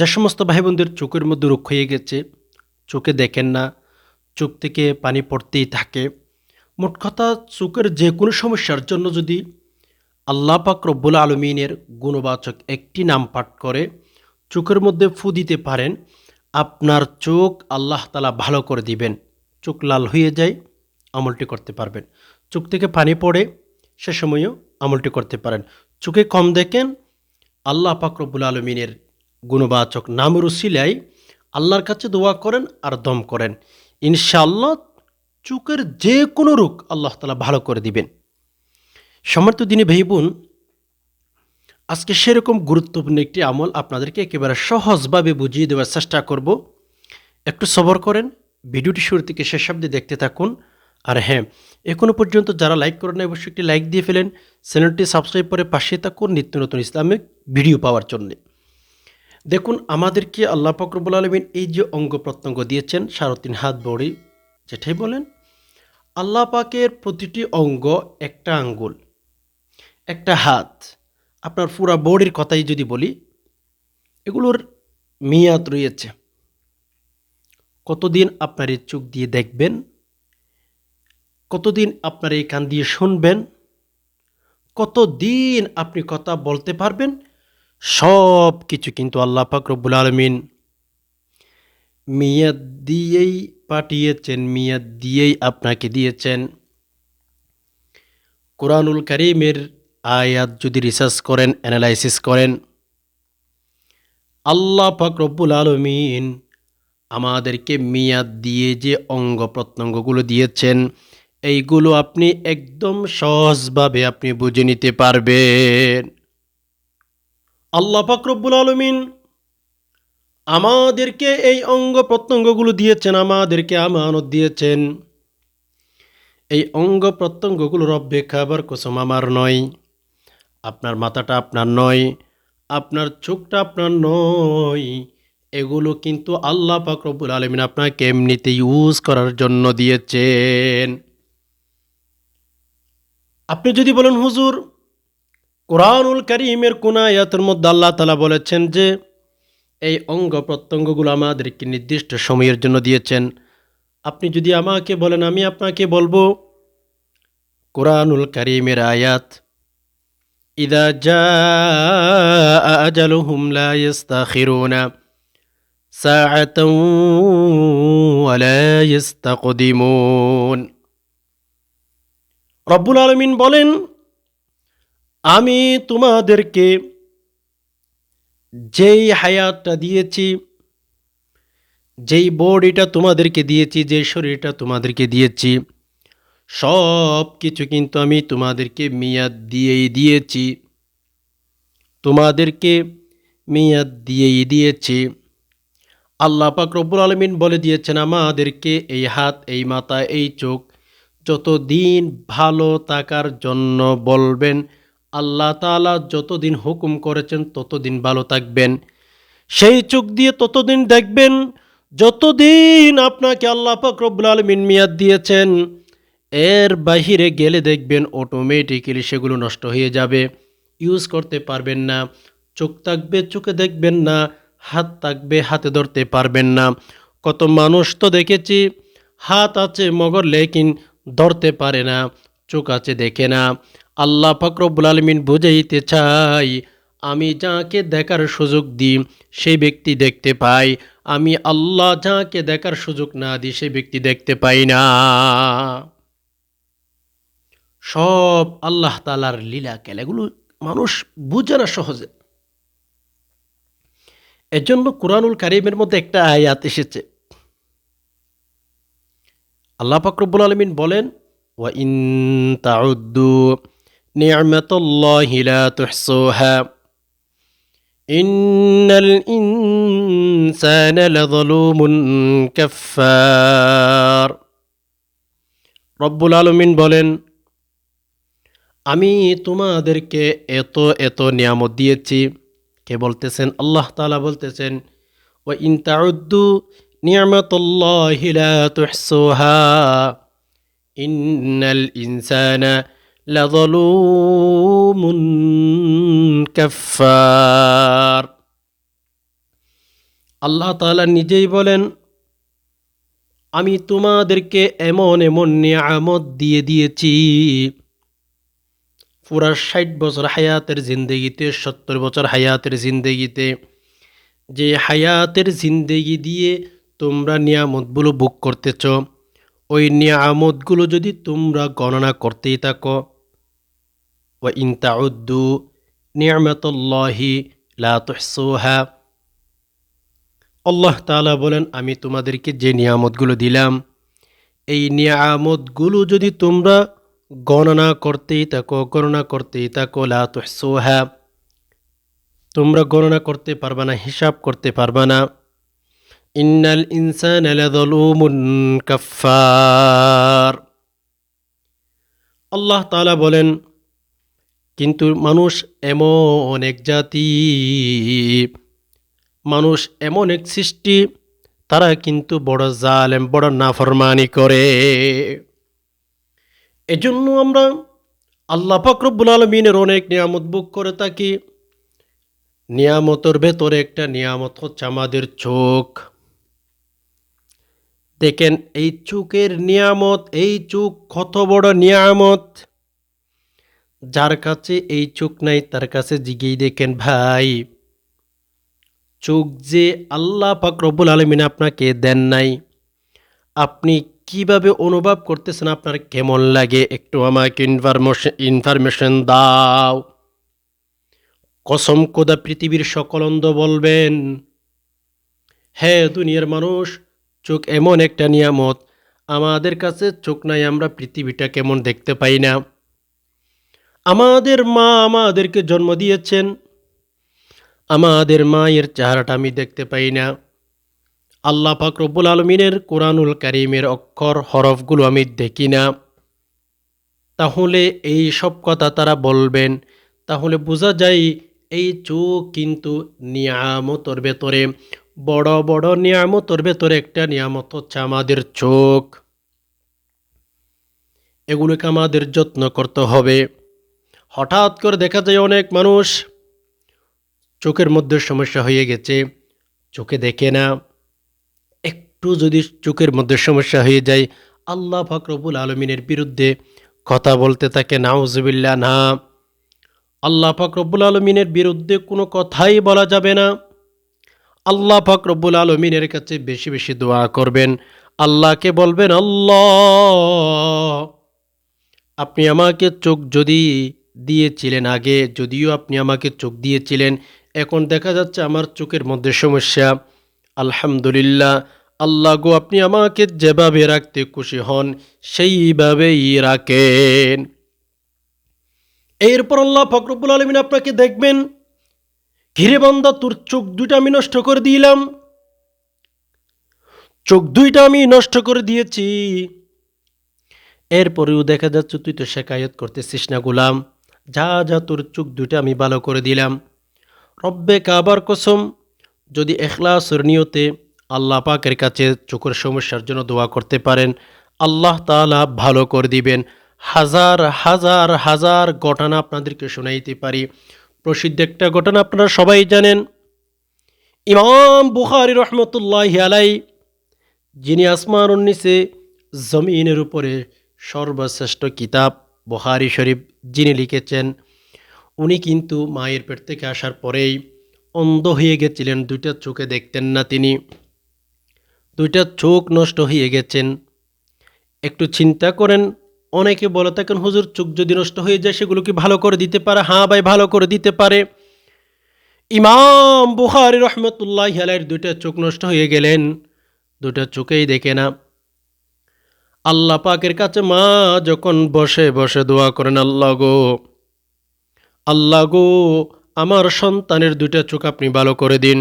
যে সমস্ত ভাই বোনদের চোখের মধ্যে রোগ হয়ে গেছে, চোখে দেখেন না, চোখ থেকে পানি পড়তেই থাকে। মোট কথা, চোখের যে কোনো সমস্যার জন্য যদি আল্লাহ পাক রব্বুল আলমিনের গুণবাচক একটি নাম পাঠ করে, চোখের মধ্যে ফু দিতে পারেন, আপনার চোখ আল্লাহ তালা ভালো করে দিবেন। চোখ লাল হয়ে যায়, আমলটি করতে পারবেন। চোখ থেকে পানি পড়ে, সে সময়ও আমলটি করতে পারেন। চোখে কম দেখেন, আল্লাহ পাক রব্বুল আলমিনের গুণবাচক নামের উসিলাই আল্লাহর কাছে দোয়া করেন আর দম করেন। ইনশাআল্লাহ চোখের যে কোনো রোগ আল্লাহ তালা ভালো করে দিবেন। সমর্থ দিনে ভাই বোন, আজকে সেরকম গুরুত্বপূর্ণ একটি আমল আপনাদেরকে একেবারে সহজভাবে বুঝিয়ে দেওয়ার চেষ্টা করব। একটু সবর করেন, ভিডিওটি শুরু থেকে শেষ অব্দি দেখতে থাকুন। আর হ্যাঁ এখনও পর্যন্ত যারা লাইক করেন অবশ্যই একটি লাইক দিয়ে ফেলেন। চ্যানেলটি সাবস্ক্রাইব করে পাশে থাকুন নিত্য নতুন ইসলামিক ভিডিও পাওয়ার জন্যে। দেখুন, আমাদেরকে আল্লাহ ফকরবুল আলমিন এই যে অঙ্গ প্রত্যঙ্গ দিয়েছেন সাড়ে তিন হাত বড়ি যেটাই বলেন, আল্লাহ পাকের প্রতিটি অঙ্গ একটা আঙ্গুল, একটা হাত। আপনার পুরা বডির কথাই যদি বলি, এগুলোর মেয়াদ রয়েছে। কতদিন আপনার এই চোখ দিয়ে দেখবেন, কতদিন আপনার এই কান দিয়ে শুনবেন, কতদিন আপনি কথা বলতে পারবেন সব কিছু কিন্তু আল্লাহ ফাকরবুল আলমিন মেয়াদ দিয়েই পাঠিয়েছেন, মেয়াদ দিয়েই আপনাকে দিয়েছেন। কোরআনুল করিমের আয়াত যদি রিসার্চ করেন, অ্যানালাইসিস করেন, আল্লাহ ফাকরবুল আলমিন আমাদেরকে মেয়াদ দিয়ে যে অঙ্গ প্রত্যঙ্গগুলো দিয়েছেন, এইগুলো আপনি একদম সহজভাবে আপনি বুঝে নিতে পারবেন। আল্লাহ পাক রব্বুল আলমিন আমাদেরকে এই অঙ্গ প্রত্যঙ্গগুলো দিয়েছেন, আমাদেরকে আমানত দিয়েছেন। এই অঙ্গ প্রত্যঙ্গগুলো রব্বে খাবার কোসম আমার নয়, আপনার মাথাটা আপনার নয়, আপনার চোখটা আপনার নয়। এগুলো কিন্তু আল্লাহ রব্বুল আলমিন আপনাকে এমনিতে ইউজ করার জন্য দিয়েছেন। আপনি যদি বলেন, হুজুর কোরআনুল করিমের কোন আয়াতের মধ্যে আল্লাহ তালা বলেছেন যে, এই অঙ্গ প্রত্যঙ্গগুলো আমাদেরকে নির্দিষ্ট সময়ের জন্য দিয়েছেন। আপনি যদি আমাকে বলেন, আমি আপনাকে বলব, কোরআনুল করিমের আয়াত, ইদা যা আজালুহুম লা ইস্তাখিরুনা সাআতাও ওয়ালা ইস্তাকদিমুন। রব্বুল আলমিন বলেন আমি তোমাদেরকে যেই হায়াতটা দিয়েছি, যেই বডিটা তোমাদেরকে দিয়েছি, যে শরীরটা তোমাদেরকে দিয়েছি সব কিছু কিন্তু আমি তোমাদেরকে মেয়াদ দিয়েই দিয়েছি। তোমাদেরকে মেয়াদ দিয়েই দিয়েছি। আল্লাহ পাক রব্বুল আলমিন বলে দিয়েছেন, আমাদেরকে এই হাত, এই মাথা, এই চোখ যতদিন ভালো থাকার জন্য বলবেন আল্লাহ তালা যতদিন হুকুম করেছেন, ততদিন ভালো থাকবেন। সেই চোখ দিয়ে ততদিন দেখবেন, যতদিন আপনাকে আল্লাহ রব্বুল আলমিন মিয়াদ দিয়েছেন, এর বাহিরে গেলে দেখবেন অটোমেটিক্যালি সেগুলো নষ্ট হয়ে যাবে। ইউজ করতে পারবেন না, চোখ থাকবে, চোখে দেখবেন না, হাত থাকবে, হাতে ধরতে পারবেন না। কত মানুষ তো দেখেছি, হাত আছে মগর, লেকিন ধরতে পারে না, চোখ আছে দেখে না। আল্লাহ ফকরবুল আলমিন বুঝাইতে চাই, আমি যাকে দেখার সুযোগ দিই, সেই ব্যক্তি দেখতে পাই। আমি আল্লাহ যাকে দেখার সুযোগ না দিই, সেই ব্যক্তি দেখতে পাই না। সব আল্লাহ তালার লীলা এগুলো মানুষ বুঝে না সহজে। এজন্য কোরআনুল কারিমের মধ্যে একটা আয়াত এসেছে। আল্লাহ ফকরবুল আলমিন বলেন, ওয়া ইন তাউদ্দু نعمة الله لا تحصوها إن الإنسان لظلوم كفار রব্বুল আলমিন বলেন আমি তোমাদেরকে এত এত নিয়ামত দিয়েছি কে বলতেছেন আল্লাহ তালা বলতেছেন ও ইনতাউদ্দু নিয়ামতুল্লাহ লা তুহসুহা ইন্নাল ইনসানা লাযলুমুন কাফফার আল্লাহ তাআলা নিজেই বলেন, আমি তোমাদেরকে এমন এমন নিয়ামত দিয়ে দিয়েছি। পুরা ষাট বছর হায়াতের জিন্দগিতে, সত্তর বছর হায়াতের জিন্দগিতে, যে হায়াতের জিন্দেগি দিয়ে তোমরা নিয়ামতগুলো বুক করতেছ, ওই নিয়ামতগুলো যদি তোমরা গণনা করতেই থাকো আল্লাহ তাআলা বলেন, আমি তোমাদেরকে যে নিয়ামতগুলো দিলাম, এই নিয়ামতগুলো যদি তোমরা গণনা করতেই থাকো, গণনা করতেই থাকো, লা তুহসুহা তোমরা গণনা করতে পারবা না, হিসাব করতে পারবা না, ইন্নাল ইনসান আল্লাহ তালা বলেন কিন্তু মানুষ এমন এক জাতি। মানুষ এমন এক সৃষ্টি, তারা কিন্তু বড় জালেম, বড় নাফরমানি করে। এজন্য আমরা আল্লাহ ফাকরবুল আলমিনের অনেক নিয়ামত বুক করে থাকি। নিয়ামতের ভেতরে একটা নিয়ামত হচ্ছে আমাদের চোখ। দেখেন, এই চোখের নিয়ামত, এই চোখ কত বড় নিয়ামত। যার কাছে এই চোখ নাই, তার কাছে জিগেই দেখেন ভাই। চোখ যে আল্লাহ পাক রব্বুল আলমিন আপনাকে দেন নাই, আপনি কীভাবে অনুভব করতেছেন আপনার কেমন লাগে? একটু আমাকে ইনফরমেশন ইনফরমেশন দাও। কসম কোদা পৃথিবীর সকল অন্ধ বলবেন হ্যাঁ দুনিয়ার মানুষ, চোখ এমন একটা নিয়ামত, আমাদের কাছে চোখ নাই, আমরা পৃথিবীটা কেমন দেখতে পাই না। আমাদের মা আমাদেরকে জন্ম দিয়েছেন। আমাদের মায়ের চেহারাটা আমি দেখতে পাই না। আল্লাহ পাক রব্বুল আলমিনের কোরআনুল কারিমের অক্ষর, হরফগুলো আমি দেখি না। তাহলে এই সব কথা তারা বলবেন, তাহলে বোঝা যায় এই চোখ কিন্তু নিয়ামতর ভেতরে, বড় বড় নিয়ামতর ভেতরে একটা নিয়ামত হচ্ছে আমাদের চোখ। এগুলোকে আমাদের যত্ন করতে হবে। হঠাৎ করে দেখা যায় অনেক মানুষ চোখের মধ্যে সমস্যা হয়ে গেছে, চোখে দেখে না। একটু যদি চোখের মধ্যে সমস্যা হয়ে যায়, আল্লাহ ফাকরবুল আলমিনের বিরুদ্ধে কথা বলতে থাকে নাউজবিল্লা না। আল্লাহ ফাকরবুল আলমিনের বিরুদ্ধে কোনো কথাই বলা যাবে না। আল্লাহ ফাকরবুল আলমিনের কাছে বেশি বেশি দোয়া করবেন। আল্লাহকে বলবেন, আল্লাহ, আপনি আমাকে চোখ যদি দিয়েছিলেন আগে, যদিও আপনি আমাকে চোখ দিয়েছিলেন, এখন দেখা যাচ্ছে আমার চোখের মধ্যে সমস্যা। আলহামদুলিল্লাহ, আল্লাহ গো, আপনি আমাকে যেভাবে রাখতে খুশি হন, সেইভাবেই রাখেন। এরপর আল্লাহ ফকরবুল আলমিন আপনাকে দেখবেন, ঘিরে বন্দা, তোর চোখ দুইটা আমি নষ্ট করে দিলাম। চোখ দুইটা আমি নষ্ট করে দিয়েছি। এরপরেও দেখা যাচ্ছে, তুই তো শেখায়ত করতেছিস না, গুলাম। যা যা তোর চোখ দুইটা আমি ভালো করে দিলাম। রব্বে কাবার কসম, যদি এখলাসের নিয়তে আল্লাহ পাকের কাছে চোখের সমস্যার জন্য দোয়া করতে পারেন, আল্লাহ তাআলা ভালো করে দিবেন। হাজার হাজার হাজার ঘটনা আপনাদেরকে শোনাইতে পারি। প্রসিদ্ধ একটা ঘটনা আপনারা সবাই জানেন। ইমাম বুখারি রহমতুল্লাহ আলাই যিনি আসমান উন্নিসে জমিনের উপরে সর্বশ্রেষ্ঠ কিতাব বুখারি শরীফ যিনি লিখেছেন, উনি কিন্তু মায়ের পেট থেকে আসার পরেই অন্ধ হয়ে গেছিলেন, দুইটা চোখে দেখতেন না তিনি। দুইটা চোখ নষ্ট হয়ে গেছেন। একটু চিন্তা করেন, অনেকে বলে থাকেন, হুজুর, চোখ যদি নষ্ট হয়ে যায়, সেগুলো কি ভালো করে দিতে পারে? হ্যাঁ ভাই, ভালো করে দিতে পারে। ইমাম বুখারি রহমতুল্লাহ আলাইয়ের দুইটা চোখ নষ্ট হয়ে গেলেন দুটা চোখেই দেখে না। আল্লাহ পাকের কাছে মা যখন বসে বসে দোয়া করেন, আল্লাহ গো আল্লাহ গো, আমার সন্তানের দুইটা চোখ আপনি ভালো করে দিন।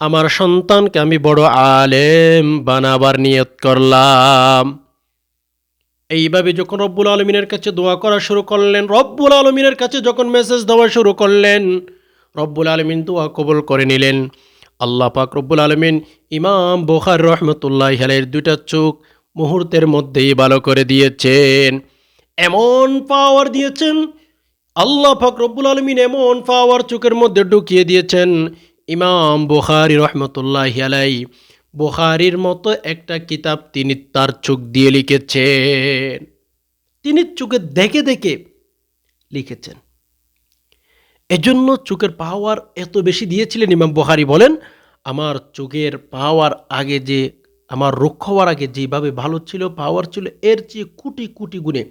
আমার সন্তানকে আমি বড় আলেম বানাবার নিয়ত করলাম। এইভাবে যখন রব্বুল আলমিনের কাছে দোয়া করা শুরু করলেন, রব্বুল আলমিনের কাছে যখন মেসেজ দেওয়া শুরু করলেন, রব্বুল আলমিন দোয়া কবুল করে নিলেন। আল্লাহ পাক রব্বুল আলমিন ইমাম বোখার রহমতুল্লাহ হেলের দুইটা চোখ মুহূর্তের মধ্যেই ভালো করে দিয়েছেন। এমন পাওয়ার দিয়েছেন, আল্লাহ পাক রব্বুল আলমিন এমন পাওয়ার চোখের মধ্যে ঢুকিয়ে দিয়েছেন। ইমাম বুখারি রহমতুল্লাহ আলাই বুখারির মতো একটা কিতাব তিনি তার চোখ দিয়ে লিখেছেন। তিনি চোখে দেখে দেখে লিখেছেন। এজন্য চোখের পাওয়ার এত বেশি দিয়েছিলেন ইমাম বুখারি বলেন, আমার চোখের পাওয়ার আগে যে আমার রোগ হওয়ার আগে যেভাবে ভালো ছিল পাওয়ার ছিল, এর চেয়ে কোটি কোটি গুণে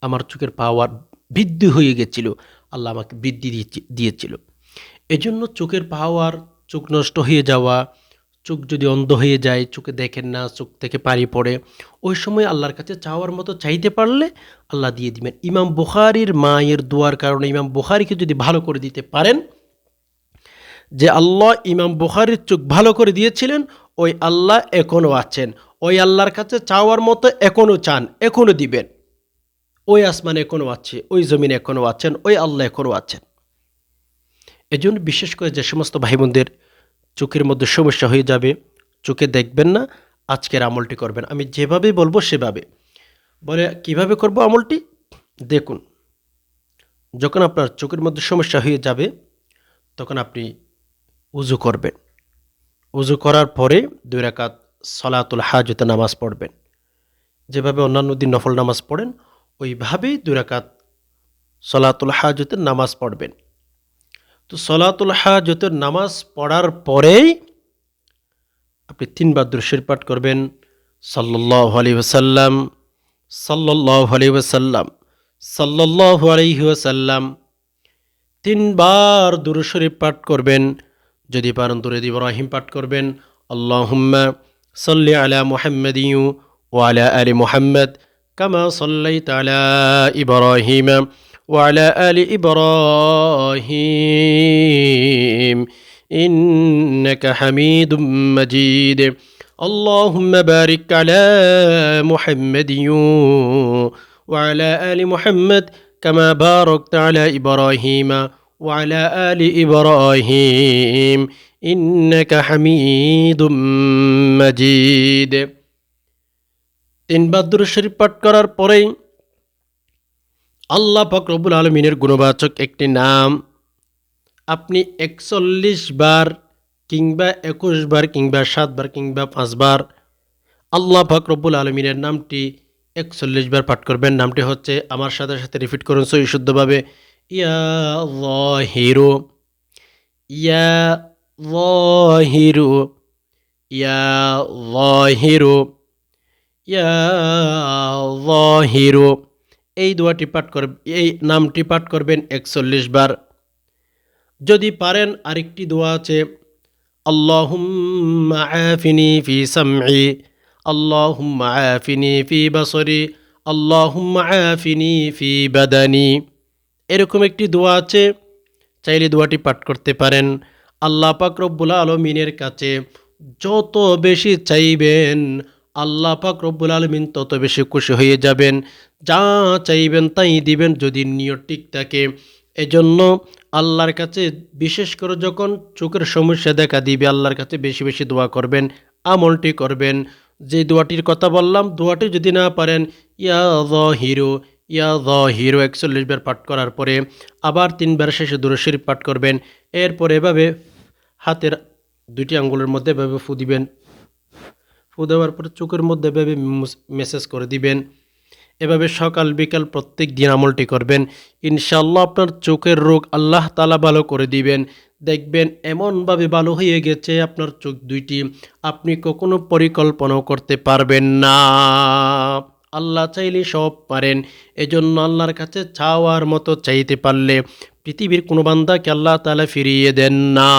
আমার চোখের পাওয়ার বৃদ্ধি হয়ে গেছিল। আল্লাহ আমাকে বৃদ্ধি দিয়েছি- দিয়েছিল। এজন্য চোখের পাওয়ার চোখ নষ্ট হয়ে যাওয়া, চোখ যদি অন্ধ হয়ে যায়, চোখে দেখেন না, চোখ থেকে পানি পড়ে, ওই সময় আল্লাহর কাছে চাওয়ার মতো চাইতে পারলে আল্লাহ দিয়ে দিবেন। ইমাম বুখারির মায়ের দোয়ার কারণে ইমাম বুখারিকে যদি ভালো করে দিতে পারেন, যে আল্লাহ ইমাম বুখারির চোখ ভালো করে দিয়েছিলেন ওই আল্লাহ এখনও আছেন। ওই আল্লাহর কাছে চাওয়ার মতো এখনও চান এখনও দিবেন। ওই আসমান এখনও আছে, ওই জমিন এখনও আছেন, ওই আল্লাহ এখনও আছেন। এজন্য বিশেষ করে যে সমস্ত ভাই বোনদের চোখের মধ্যে সমস্যা হয়ে যাবে, চোখে দেখবেন না, আজকের আমলটি করবেন। আমি যেভাবে বলব সেভাবে। বলে কীভাবে করব আমলটি? দেখুন, যখন আপনার চোখের মধ্যে সমস্যা হয়ে যাবে, তখন আপনি উজু করবেন। উজু করার পরে দুই রাকাত সলাতুল হাজতে নামাজ পড়বেন। যেভাবে অন্যান্য দিন নফল নামাজ পড়েন, ওইভাবেই দুই রাকাত সলাতুল হাজতের নামাজ পড়বেন। তো সলাতুল হাজতের নামাজ পড়ার পরেই আপনি তিনবার দৃশ্যের পাঠ করবেন। সাল্লাহ আলী ওসাল্লাম সাল্লাহ আলী ওসাল্লাম সাল্লাহ আলহি ওসাল্লাম তিনবার দুরুশরীফ পাঠ করবেন। যদি পারেন দুরুদ ইব্রাহিম পাঠ করবেন আল্লাহুম্মা সাল্লি আলা মুহাম্মাদিউ ওয়া আলা আলি মুহাম্মদ কামা সাল্লাইতা আলা ইব্রাহিম وعلى آل إبراهيم إنك حميد مجيد اللهم بارك على محمد وعلى آل محمد كما باركت على إبراهيم وعلى آل إبراهيم إنك حميد مجيد তিনবার দুরূদ শরীফ পাঠ করার পরেই আল্লাহ পাক রব্বুল আলমিনের গুণবাচক একটি নাম আপনি একচল্লিশ বার কিংবা একুশ বার কিংবা সাতবার কিংবা পাঁচবার আল্লাহ পাক রব্বুল আলমিনের নামটি একচল্লিশ বার পাঠ করবেন নামটি হচ্ছে আমার সাথে সাথে রিপিট করুন সই শুদ্ধভাবে ইয়া হিরো ইয়া হিরো ইয়া হিরো ইয়া হিরো এই দোয়াটি পাঠ কর এই নামটি পাঠ করবেন একচল্লিশ বার। যদি পারেন আরেকটি দোয়া আছে, আল্লাহুম্মা আফিনি ফি সামঈ, আল্লাহুম্মা আফিনি ফি বাসরি, আল্লাহুম্মা আফিনি ফি বাদানি। এরকম একটি দোয়া আছে, চাইলে দোয়াটি পাঠ করতে পারেন। আল্লাহ পাক রব্বুল আলমিনের কাছে যত বেশি চাইবেন, আল্লাহ পাক রব্বুল আলমিন তত বেশি খুশি হয়ে যাবেন। যা চাইবেন তাই দিবেন যদি নিয়ত ঠিক থাকে। এজন্য আল্লাহর কাছে বিশেষ করে যখন চোখের সমস্যা দেখা দিবে, আল্লাহর কাছে বেশি বেশি দোয়া করবেন, আমলটি করবেন। যে দোয়াটির কথা বললাম, দোয়াটি যদি না পারেন, ইয়া হিরো ইয়া দ হিরো একচল্লিশ বার পাঠ করার পরে আবার তিনবার শেষে দুরশির পাঠ করবেন। এরপর এভাবে হাতের দুইটি আঙ্গুলের মধ্যে এভাবে ফু দিবেন। ফু দেওয়ার পরে চোখের মধ্যে এভাবে মেসেজ করে দিবেন। এভাবে সকাল, বিকাল প্রত্যেক দিন আমলটি করবেন। ইনশাল্লাহ আপনার চোখের রোগ আল্লাহ তালা ভালো করে দিবেন। দেখবেন এমনভাবে ভালো হয়ে গেছে আপনার চোখ দুইটি, আপনি কখনো পরিকল্পনাও করতে পারবেন না। আল্লাহ চাইলে সব পারেন। এজন্য আল্লাহর কাছে চাওয়ার মতো চাইতে পারলে পৃথিবীর কোনো বান্দাকে আল্লাহ তালা ফিরিয়ে দেন না।